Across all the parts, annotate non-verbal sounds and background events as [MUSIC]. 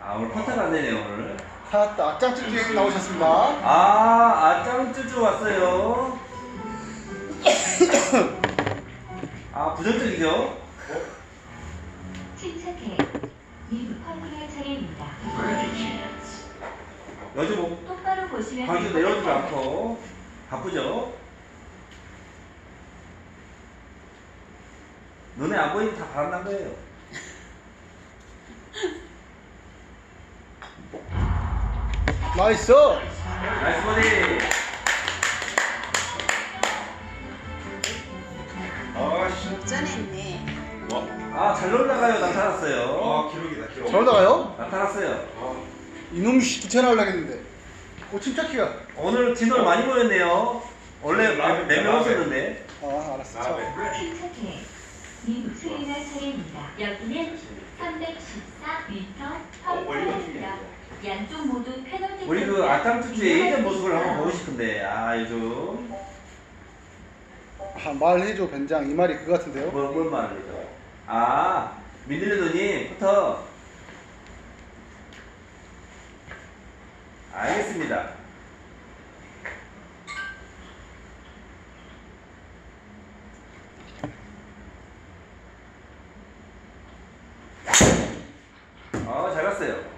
아 오늘 퍼터가 안 되네요 오늘. 하나 악장ጭ기 나오셨습니다. 아 아짱 쭈쭈 왔어요. [COUGHS] 아 부정적이죠? 침착해. 님 화물할 차례입니다. 요즘 뭐 똑바로 보시면 내려오지도 같아요. 않고 바쁘죠? 눈에 안 보이면 다 바람난 거예요. 나이스. 나이스 버디. 아씨. 역전했네. 와. 아잘 놀다가요 나타났어요. 아 기록이다 기록. 저러다가요? 나타났어요. 아, 이놈 씨 귀찮아하려고 했는데. 오 침착해가. 오늘 진월 많이 모였네요. 원래 네명 오셨는데. 아 알았어. 자. 나베. 침착해. 님 수행할 차례입니다. 여기는 314m 어, 멀리 펑크입니다. 양쪽 모두 페널티 우리 그 아땅투주의 예전 모습을 한번 보고. 싶은데 아 요즘 아, 말해줘 벤장 이 말이 그 같은데요? 뭐, 뭔 말이죠? 아 민들레도님 부터 알겠습니다. 아, 잘 갔어요.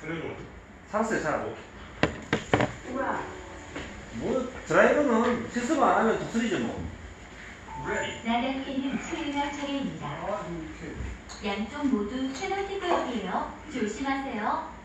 슬래좀 살았어요, 살았고. 뭐, 드라이버는 실수만 안 하면 독수리죠, 뭐. 레디. 나단기는 수행할 차례입니다. 양쪽 모두 페널티 구역이에요. 조심하세요.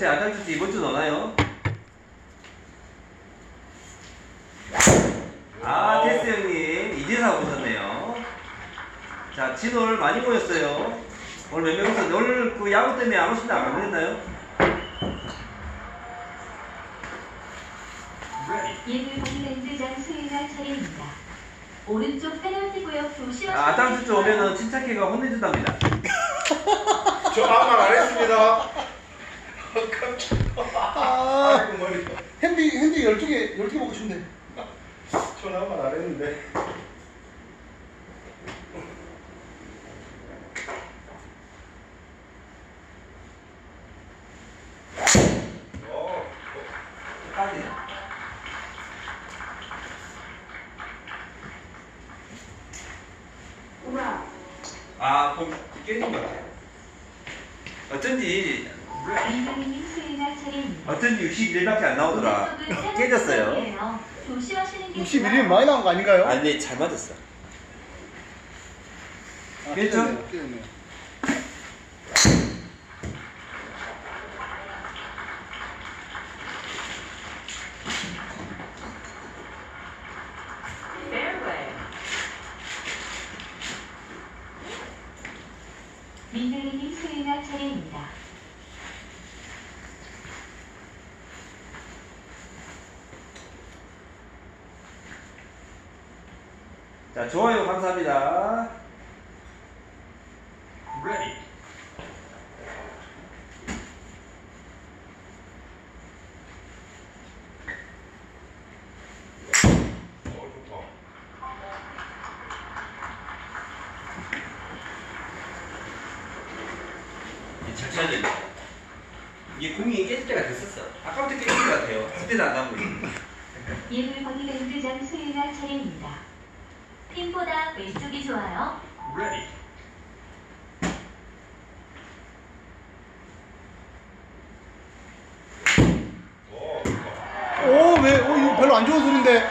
어째 아장주씨 이번 주 넣나요? 아, 테스 형님, 이제사 오셨네요. 자, 진올 많이 모였어요. 오늘 몇 명 오셨는데, 오늘 그 야구 때문에 안 오신다 안 그랬나요? 수행할 차례입니다. 오른쪽 페널티 구역. 아, 아장주씨 오면은 침착해가 혼내준답니다. [LAUGHS] 저 아무 말 안 했습니다. 아 아이고 머리. 핸디 핸디 12개 12개 먹고 싶네. 전 아무 말안 했는데. 어. 아, 공 깨진 것 같아요. 어쩐지, 민경이님 수행할 차례입니다. 어쩐지 61밖에 안 나오더라. 오른쪽은 페널티 깨졌어요. 구역이에요. 조심하시는 게 61이면 많이 나온 거 아닌가요? 아니, 근데 잘 맞았어. 아, 괜찮? 깨졌네요, 깨졌네요. 민경이님 수행할 차례입니다. 자, 좋아요, 감사합니다. 레디. 어 좋다. 잘 쳐야 된다. 이게 공이 깨질 때가 됐었어. 아까부터 깨진 것 같아요. 그때도 안 나오고. 예물 버디랜드장 수행할 차례입니다. 핀보다 왼쪽이 좋아요. 레디. 오 왜? 어 이거 별로 안 좋은 소리인데.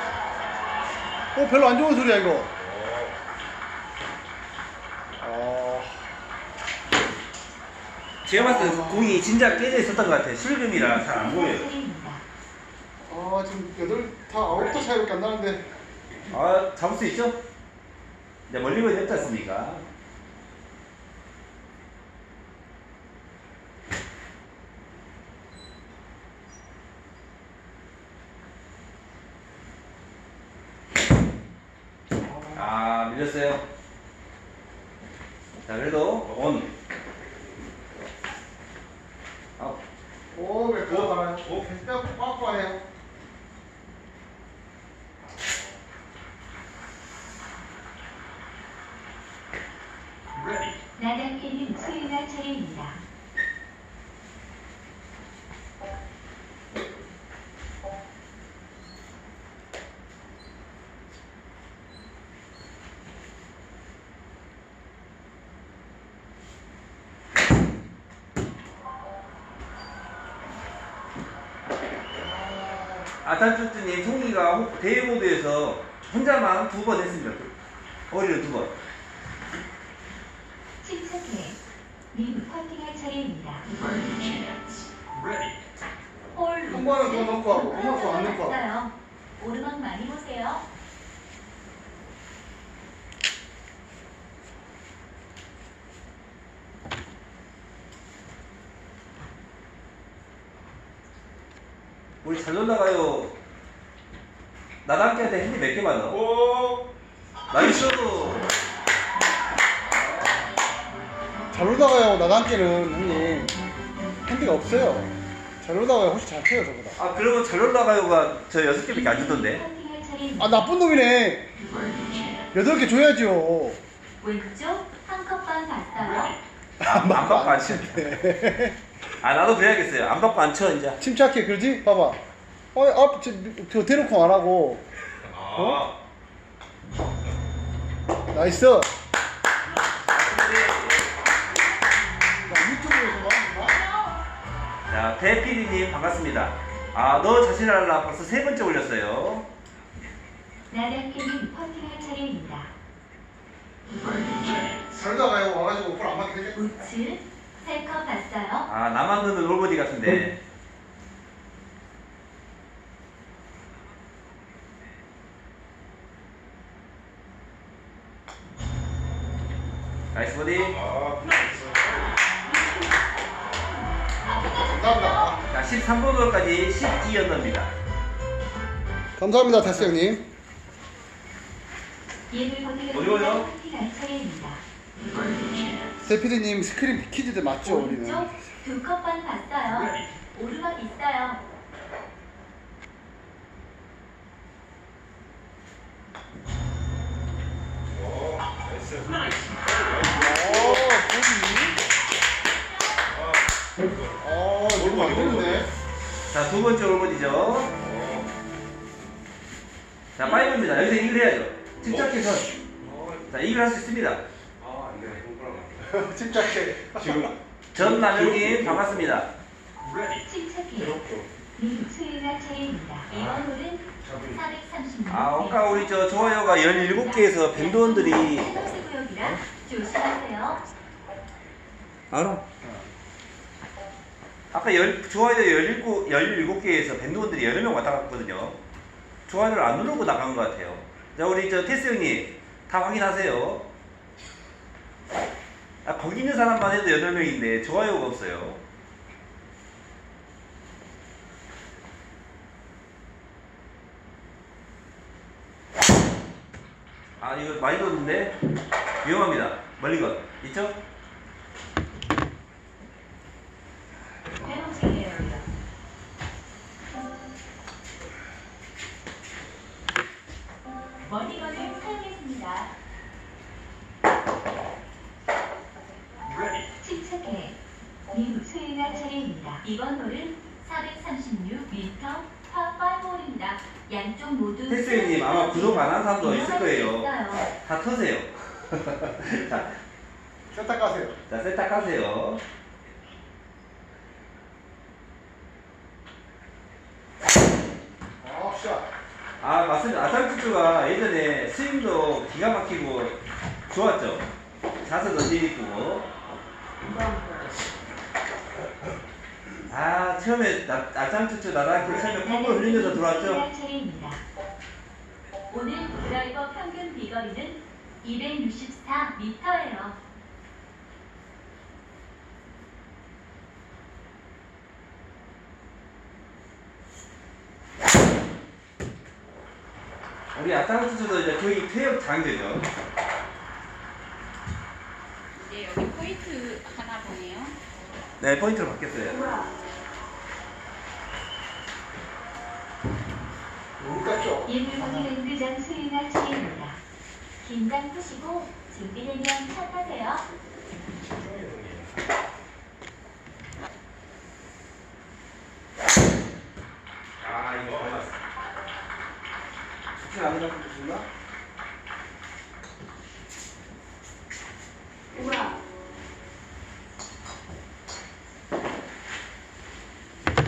어 별로 안 좋은 소리야 이거. 오. 아 제가 봤을 때 공이 진짜 깨져 있었던 것 같아요. 실금이라 잘 안 보여요. 아 지금 여덟 다 아홉 타 차이밖에 안 나는데. 아, 잡을 수 있죠? 이제 멀리 보이 없지 않습니까? 아 밀렸어요. 자 그래도 온. 아, 오, 왜 그거 가나요? 오, 뼈 꽉꽉 해요. 나단캐는 수요일 차례입니다. 아탄쭈쭈님 송이가 호- 대회 모드에서 혼자만 두 번 했습니다. 어리를 두 번. 침착해. 님 퍼팅할 차례입니다. 홀한 번은 더 넣고 하고, 한 번은 더안 넣고 하고. 오르막 많이 보세요. 우리 잘 놀다가요. 나단께한테 핸디 몇개 받아? 오. 나이스. 잘 놀다가요, 나단께는 형님. 핸디가 없어요. 잘 놀다가요, 훨씬 잘 쳐요, 저보다. 아 그러면 잘 놀다가요가 저 여섯 개밖에 안 주던데. 아, 나쁜 놈이네. 여덟 개 줘야죠. 왼쪽 한 컵반 봤어요. 안 받고 안 쳐. 아 나도 그래야겠어요. 안 받고 안 쳐 이제. 침착해, 그러지? 봐봐. 어, 어, 저, 저 대놓고 안 하고. 아. 나이스. 야, 유튜브에서 자 대피디님 반갑습니다. 아 너 자신 알라 벌써 세 번째 올렸어요. 나단캐는 퍼팅할 차례입니다. 잘 놀다가요, 와가지고 볼안 맞게 되겠 우측 세컵 봤어요. 아 나만 듣는 올버디 같은데. 나이스 버디. 아. 감사합니다. 자 13번 홀까지 12연너입니다. 감사합니다, 다스 형님. 예물 어디 보내드립니다. 가요? 퍼팅할 차례입니다. 대피디님 스크린 비키즈도 맞죠, 우리는? 오른쪽 두 컵반 봤어요. 오르막 있어요. 오. 어, 보기. 어, 너무 안 되는데. 자 두 번째 올버디죠. 오. 자 파이브입니다. 여기서 이글 해야죠. 침착해서. 어. 자 이글 할 수 있습니다. 아. [LAUGHS] 동그라미. 침착해. 지금 [LAUGHS] 전남영님 반갑습니다. 침착해. 차례입니다. 이번 홀은 436. 아 아까 우리 저 좋아요가 17개에서 밴드원들이 해독수 구역이라 조심하세요. 알아. 아까 열, 좋아요 17, 17개에서 밴드원들이 여러 명 왔다 갔거든요. 좋아요를 안 누르고 나간 것 같아요. 자, 우리 저 테스 형님, 다 확인하세요. 아, 거기 있는 사람만 해도 8명인데, 좋아요가 없어요. 아, 이거 많이 뒀는데? 위험합니다. 멀리 건. 있죠? 페널티 에어리어. 머리건을 사용했습니다. 침착해. 님 수요일 차례입니다. 이번 홀은 436m 파5홀입니다. 양쪽 모두 테스 형님, 아마 구독 안 한 사람도 있을 거예요. 있어요. 다 터세요. [LAUGHS] 자, 세탁하세요. 자, 세탁하세요. 아, 샷. 아, 맞습니다. 아탈투투가 예전에 스윙도 기가 막히고 좋았죠. 자세 던지고. 아, 처음에 나, 아탈투투 나랑 처음에 콩을 흘리면서 들어왔죠. 차례입니다. 오늘 드라이버 평균 비거리는 264m예요. 우리 아타르트도 이제 거의 퇴역 장교죠. 이제 여기 포인트 하나 보네요. 네, 포인트로 바뀌었어요. 물 깠죠? 예물건이 랜드장 수행할 차례입니다. 긴장 푸시고 준비되면 차 타세요. 집중해 형님. 아, 이거 맞았어. 수출 안 해갖고 주나? 우와.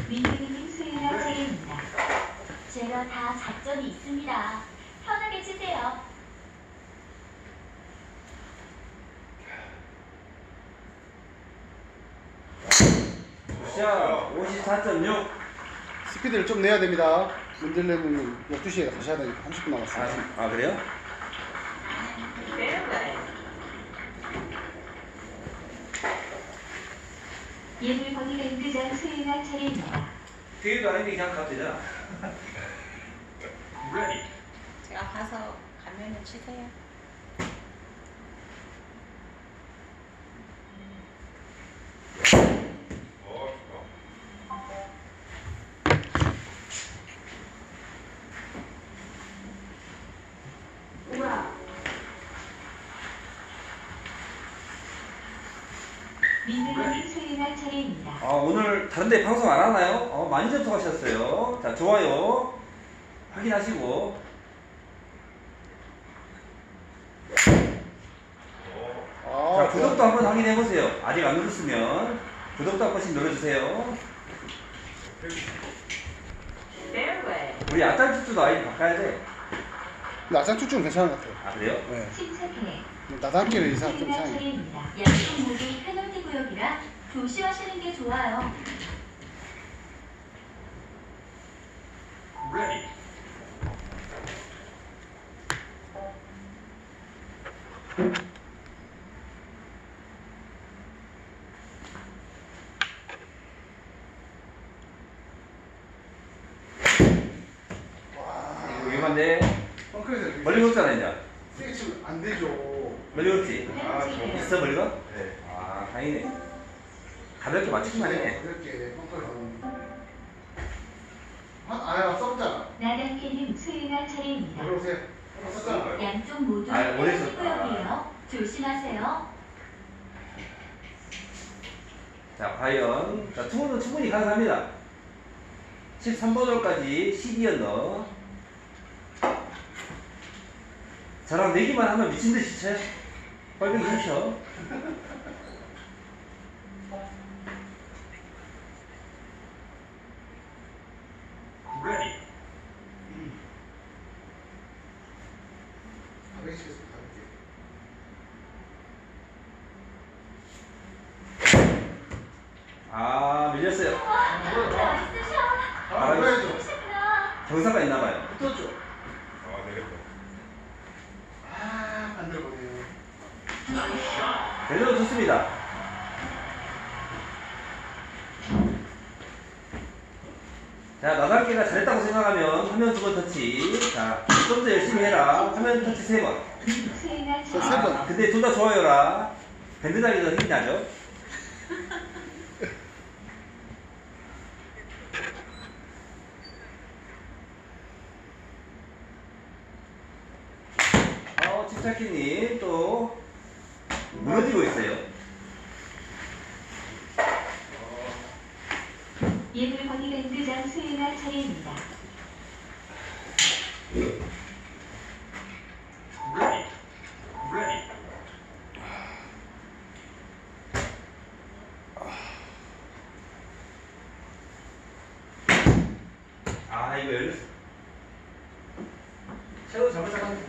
민규님 수행할 차례입니다. 제가 다 작전이 있습니다. 편하게 치세요. 자, 54.6. 스피드를 좀 내야 됩니다. 문들레는 12시에 가셔야 되니까 30분 아, 남았어요. 아 그래요? 예물건이 랜드장 수행할 차례입니다. 뒤에도 아닌데 그냥 가도 되잖아. 제가 가서 가면은 치세요. 민규님 수행할 차례입니다. 아, 오늘 다른데 방송 안 하나요? 어, 많이 접속하셨어요. 자, 좋아요. 확인하시고. 어, 자, 아, 구독도 한번 확인해 보세요. 아직 안 누르시면 구독도 한 번씩 눌러주세요. 우리 아따주도 아이디 바꿔야 돼. 나장 추측은 괜찮은 것 같아요. 아, 그래요? 네. 침착해. 나단끼를 이상 좀 이상해. 양쪽 모두 페널티 구역이라 조심하시는 게 좋아요. 이거 위험한데. 멀리 걷잖아, 이제. 세게 치면 안 되죠. 멀리 걷지? 페널티예요. 있어, 멀리 걷? 네. 아, 다행이네. 가볍게 맞추기만 해. 이렇게 펑크를 하는. 아, 아, 썼잖아. 나단캐님 수행할 차례입니다. 들어오세요. 한번 썼잖아. 양쪽 모두 아, 오래 페널티 썼다. 구역이에요. 조심하세요. 자, 과연. 자, 투어는 충분히 가능합니다. 13번 홀까지 12언더. 저랑 내기만 하면 미친 듯이 쳐요. 뻘백이 쳐. 가볍게 치겠습니다. 가볍게. 아, 밀렸어요. 멋있으셔. 아, 그래야죠. 멋있구나. 정사가 있나봐요. 붙었죠? 아, 터치. 자, 좀 더 열심히 해라. 화면 터치 세 번. 수행할 저 차례. 세 번. 아, 근데 둘 다 좋아요라. 더 힘이 나죠? 어, 집착기님 또 무너지고 있어요. 예물건이 랜드장 수행할 차례입니다. 아, 이거 열렸어. 샤워 잘못 잡았네.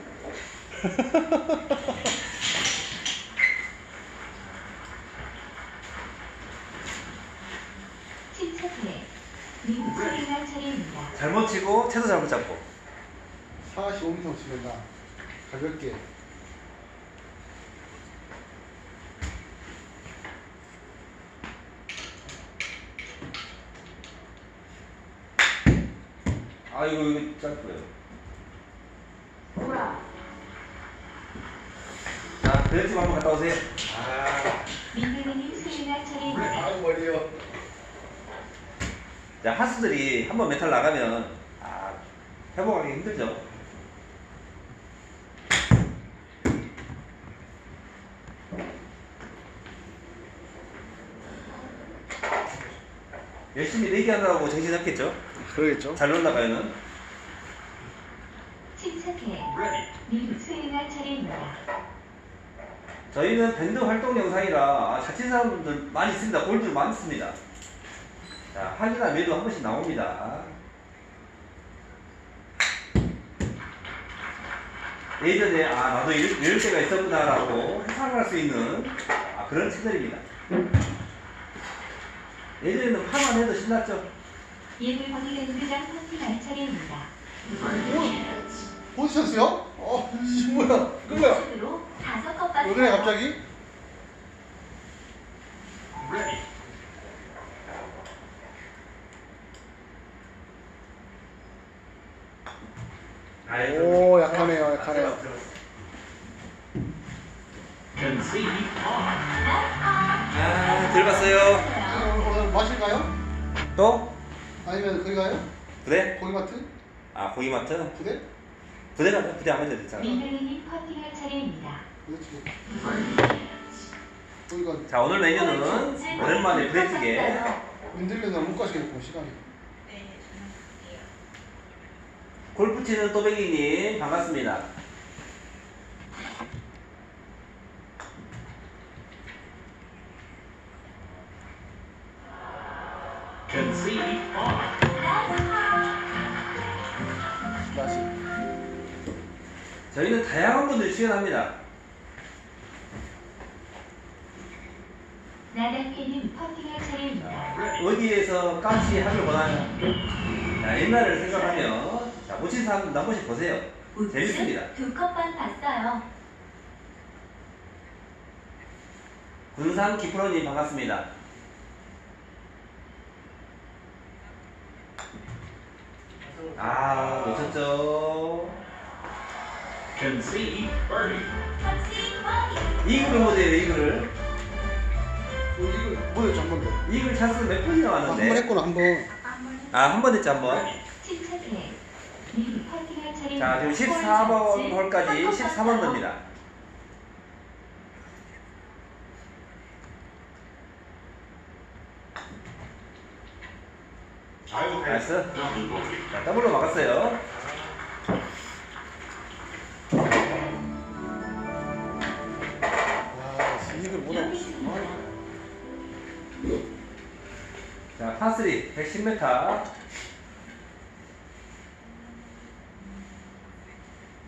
침착해. 차례입니다. 잘못 치고 채도 잘못 잡고. 45m 치면 나 가볍게. 아, 이거, 이거 짧고요. 그렇지 한번 갔다 오세요. 아, 민들레님 수행할 차례입니다. 아 머리요. 자, 하수들이 한번 메탈 나가면 아, 회복하기 힘들죠. 열심히 내기하느라고 정신 없겠죠? 그러겠죠. 잘 올라가요는. 침착해. 님 수행할 차례입니다. 저희는 밴드 활동 영상이라 아, 자칫 사람들 많이 있습니다. 골드 많습니다. 자, 하기나 매도 한 번씩 나옵니다. 예전에 아 나도 이럴, 이럴 때가 있었구나 라고 회상할 수 있는 아, 그런 채널입니다. 예전에는 파만 해도 신났죠. 예물 버니랜드장 파티할 차례입니다. 포지션스요? 어, 이 뭐야? 끌려. 으로 다섯 컵 왜 그래 갑자기? 오, 약하네요, 약하네요. 아, 들어갔어요. 오늘 마실까요? 또? 아니면 거기 가요? 부대? 고기마트? 아, 고기마트? 부대? 부대 가자. 부대 하면 되잖아. 민들레님 파티할 차례입니다. 그렇지. 거기가 자, 오늘 메뉴는 오랜만에 부대찌개. 민들레는 못 가시겠고 시간이. 네. 골프 치는 또배기님 반갑습니다. 다시. 저희는 다양한 분들 출연합니다. 나단캐님 파티할 차례입니다. 어디에서 까치 하길 원하냐? 자, 옛날을 생각하면 자, 모친 사람들 한 번씩 보세요. 재밌습니다. 두 컵만 봤어요. 군산 기프로님 반갑습니다. 아, 놓쳤죠? 이글 모델 이글. 어, 이거 뭐였죠 한번 더? 이글 찬스 몇 번이나 아, 한번 왔는데? 했구나 한 번. 아, 한 번 했지, 한 번. 자, 지금 14번 홀까지 13번 dob니다. 아이고 나이스. 자, 더블로 막았어요. 아, 이걸 못하고 자, 파3 110m.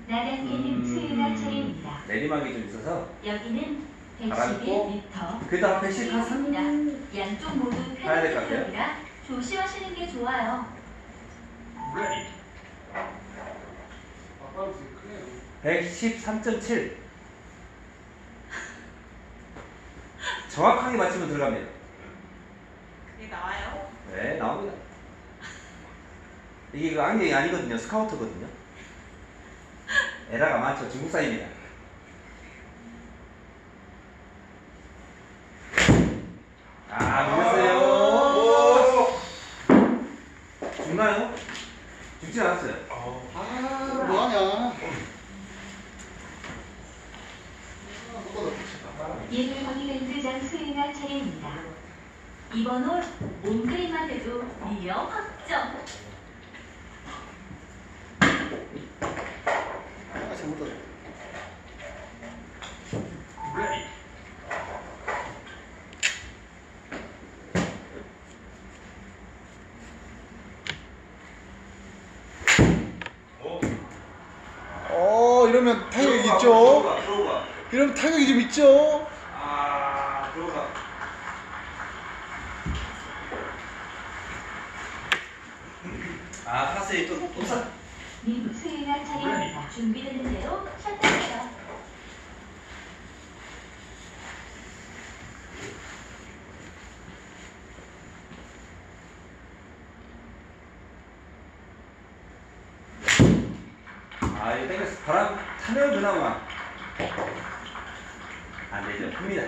나단캐님 음. 차례입니다. 내리막이 좀 있어서. 여기는 바람고 111m. 그래도 한 113. 양쪽 모두 가야 될것 같아요. 편집이라 조심하시는 게 좋아요. 아빠도 되게 크네요. 113.7. 정확하게 맞추면 들어갑니다. 그게 나와요? 네, 나옵니다. 이게 그 안경이 아니거든요. 스카우터거든요. 에라가 많죠. 중국산입니다. 아, 밀렸어요. 죽나요? 죽지 않았어요. 아, 뭐하냐? 예물 버니랜드 장 수행할 차례입니다. 이번 홀 온그림만 돼도 위험 확정. 아, 잘못했어. 어? 어, 이러면 타격이 있죠. 들어가, 들어가. 이러면 타격이 좀 있죠. 아, 들어가. 아, 파스에 또, 또 사. 님 수행할 차례입니다. 준비되는 대로 샷다세요. 아, 이거 땡겼어. 바람 타면 그나마. 안 되죠. 큽니다.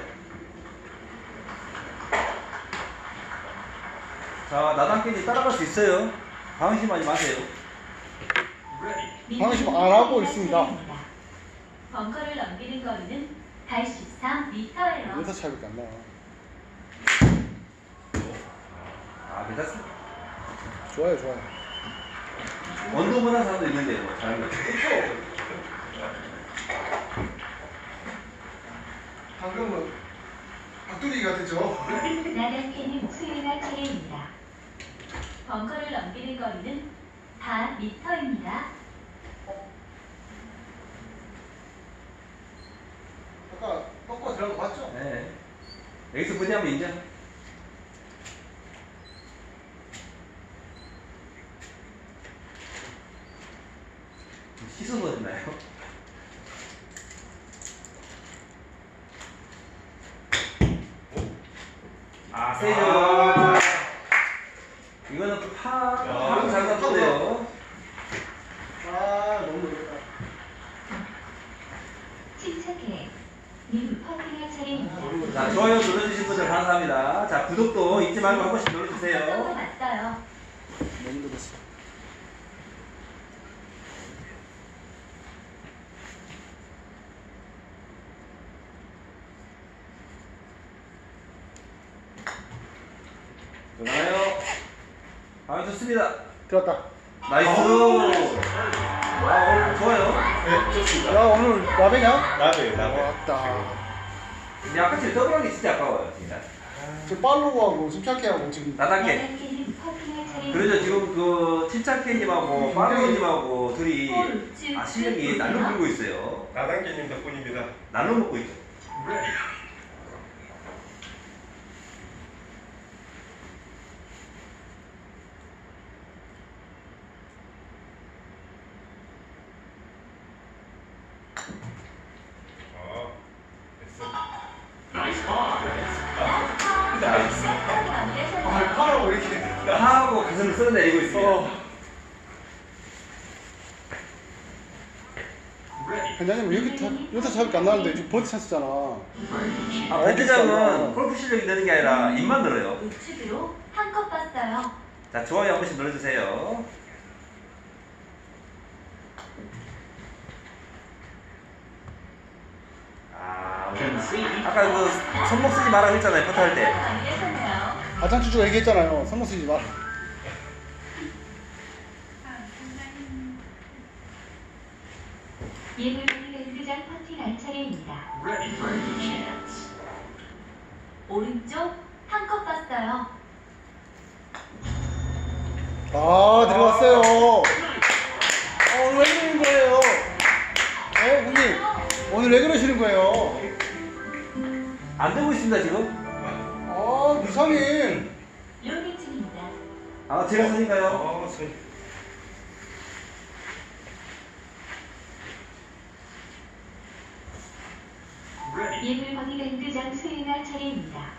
자, 나단끼리 따라갈 수 있어요. 방심하지 마세요. 방심 안 하고 있습니다. 벙커를 넘기는 거리는 83m예요. 여기서 차이밖에 안 나. 아, 괜찮습니다. 좋아요, 좋아요. 원도 못한 사람도 있는데, 뭐, 잘한 거. 방금은 박두리 같았죠? 나단캐는 수행할 차례입니다. 벙커를 넘기는 거리는 4m입니다. 아까 꺾어 들어간 거 봤죠? 네. 여기서 부대하면 인정. 씻어서 됐나요? 아, 세죠. 아. 이거는 파, 야. 파는 잘 잡던데요. 아, 너무 어렵다. 침착해. 님 퍼팅할 차례입니다. 자, 좋아요 눌러주신 분들 감사합니다. 자, 구독도 잊지 말고 한 번씩 깜짝 눌러주세요. 맞어요. 너무 늦었어. 좋아요. 아, 좋습니다. 들었다. 나이스. 아, 오늘 좋아요. 네, 좋습니다. 야, 오늘 나베냐? 나도요, 나도. 왔다. 근데 아까 지금 더블하기 진짜 아까워요, 진짜. 지금 팔로우 하고 침착해 하고 지금 나단계. 그러죠. 지금 그 침착해님하고 파로님하고 둘이 볼 우측 아 실력이 날로. 불고 있어요. 나단계님 덕분입니다. 날로 먹고 있죠. 어, 됐어. 나이스. 아, 팔로우 왜 이렇게. 하하고 가슴을 쓸어내리고 있습니다. 어. 회장님 여기 타, 여기서 차이밖에 안 나는데 지금 버디 찬스잖아. 아, 배트장은 골프 실력이 느는 게 아니라 입만 늘어요. 우측으로 한컵 봤어요. 자, 좋아요 한 번씩 눌러주세요. 아, 우리 아까 그 손목 쓰지 말라고 했잖아요, 퍼트 할 때. 안 되셨나요? 아장추주 얘기했잖아요. 선물 쓰지 마. 아, 선생님. 예물 랜드장 퍼팅할 차례입니다. 오른쪽 한컵 봤어요. 아, 들어갔어요. 안 되고 있습니다, 지금. 아, 이상해. 로딩 중입니다. 아, 제가 쓰니까요. 어, 손. 예물 버니랜드장 수행할 차례입니다.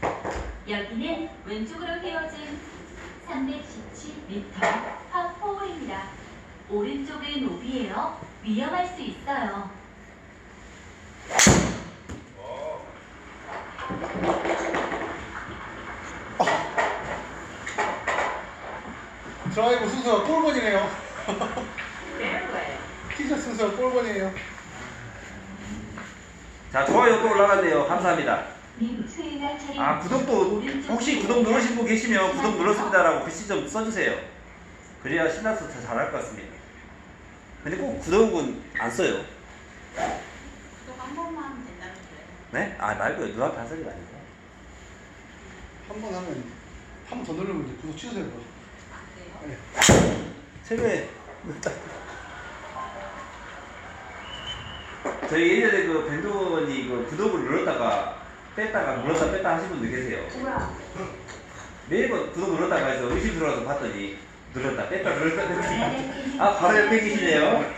여기는 왼쪽으로 헤어진 317m 파4입니다. 오른쪽은 오비예요. 위험할 수 있어요. 어, 드라이브 순서가 꼴번이네요. 순서가 꼴번이에요. 자, 좋아요 또 올라갔네요. 감사합니다. 아, 구독도 혹시 구독 누르신 분 계시면 구독 눌렀습니다라고 글씨 좀 써주세요. 그래야 신나서 더 잘할 것 같습니다. 근데 꼭 구독은 안 써요. 또한 번만 하면 된다면서요. 네? 아, 말고요. 눈앞에 한 소리가 아니고. 한 번 하면 한 번 더 누르면 이제 구독 취소돼요. 아, 그래요? 네. 최근에 [LAUGHS] [LAUGHS] 저희 예전에 그 밴드원이 그 구독을 눌렀다가 뺐다가 눌렀다 뺐다 하신 분들 계세요. 매번 구독 눌렀다가 해서 의심 들어와서 봤더니 눌렀다 뺐다 눌렀다 뺐다. 아 바로 옆에 계시네요.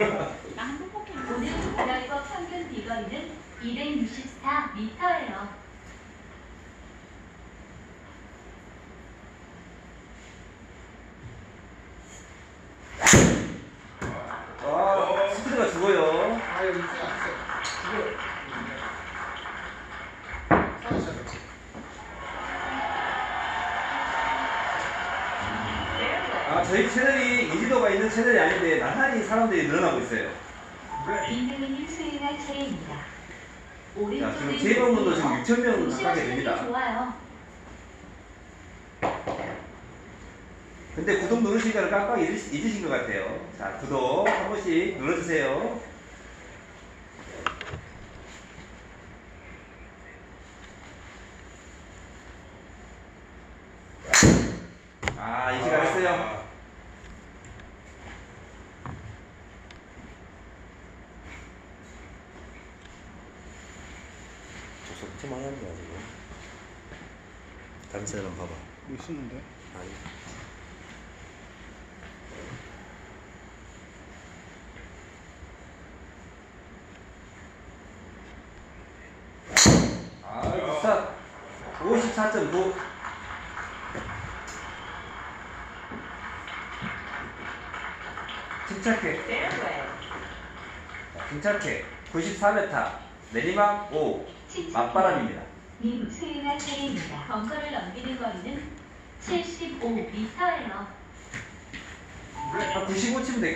오늘 드라이버 평균 비거리는 264m예요. 와 스피드가 죽어요. 아, 여기 있어요. 그런 채널이 아닌데 나란히 사람들이 늘어나고 있어요. 이민우님 수행할 차례입니다. 자, 오른쪽에 지금 재방문도 지금 6천 명 가까이 조심 하시는 게 됩니다. 좋아요. 근데 구독 거를 깜빡 잊으- 잊으신 것 같아요. 자, 구독 한 번씩 눌러주세요. 아, 이 시간 했어요. 속지 많이 한다 지금 다른 사람 봐봐 뭐 있었는데? 아니 아, 비싸. 54.9. 침착해. 자, 침착해. 94m. 내리막 5. 맞바람입니다. 님 수행할 차례입니다. 벙커를 넘기는 거리는 75m예요. 한95 치면 돼.